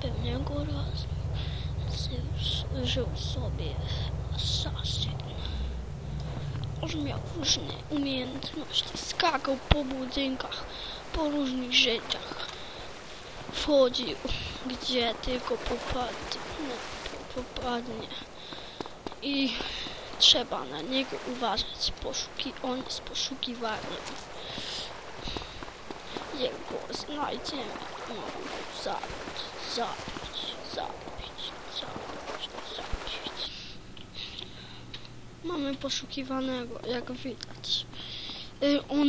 pewnego razu żył sobie asasyn. On miał różne umiejętności, skakał po budynkach, po różnych rzeczach. Wchodził, gdzie tylko popadnie. popadnie. I trzeba na niego uważać. Poszuki, on jest poszukiwaniem. Jego znajdziemy. No, zabić, zabić, zabić, zabić, zabić. Mamy poszukiwanego, jak widać. Y, On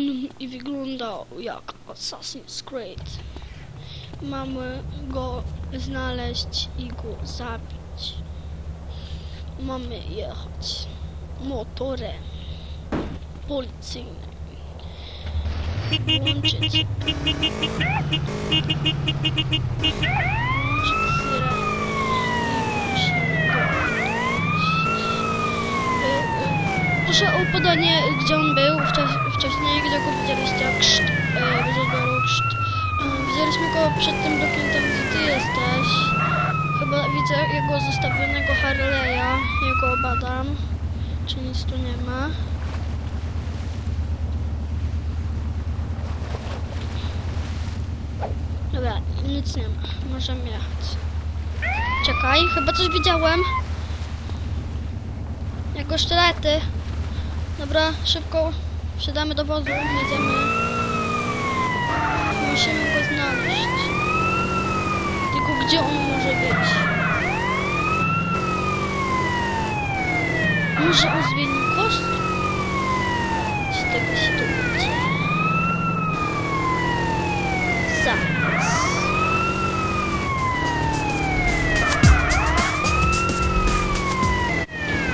wyglądał jak Assassin's Creed. Mamy go znaleźć i go zabić. Mamy jechać motorem policyjnym. Włączyć. Proszę o podanie, gdzie on był wcześ- wcześniej, gdzie go widzieliście, krzt, e, wydobył krzt. E, Widzieliśmy go przed tym blokiem, tam gdzie ty jesteś. Chyba widzę jego zostawionego Harley'a, jego badam. Czy nic tu nie ma? Dobra, nic nie ma. Możemy jechać. Czekaj, chyba coś widziałem. Jako sztylety. Dobra, szybko wsiadamy do wozu, jedziemy. Musimy go znaleźć. Tylko gdzie on może być? Może on zmienił kostium?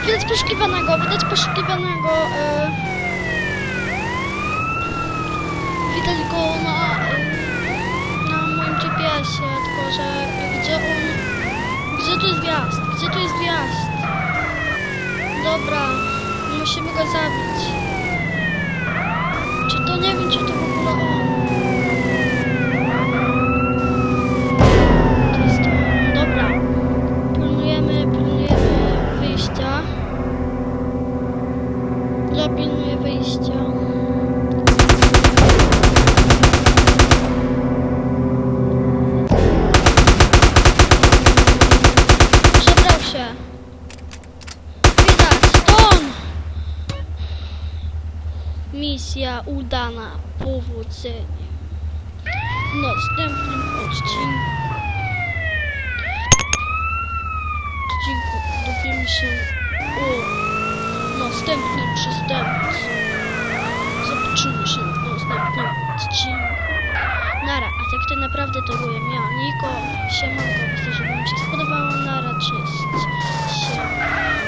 Widać poszukiwanego, widać poszukiwanego. E, widać go na, e, na moim GPS-ie, tylko że gdzie on. Gdzie tu jest wjazd? Gdzie tu jest wjazd? Dobra, musimy go zabić. Czy to nie wiem, czy to w ogóle on? Pilnuję wyjścia. Przebrał się. Widać, on! Misja udana, powodzenie. W następnym odcinku odcinku dowiemy się o następnym przestępcy. Zobaczymy się w następnym odcinku. Nara, a tak to naprawdę to byłem ja, Niko. Siemanko, myślę, że wam się spodobało. Nara, cześć. Siema.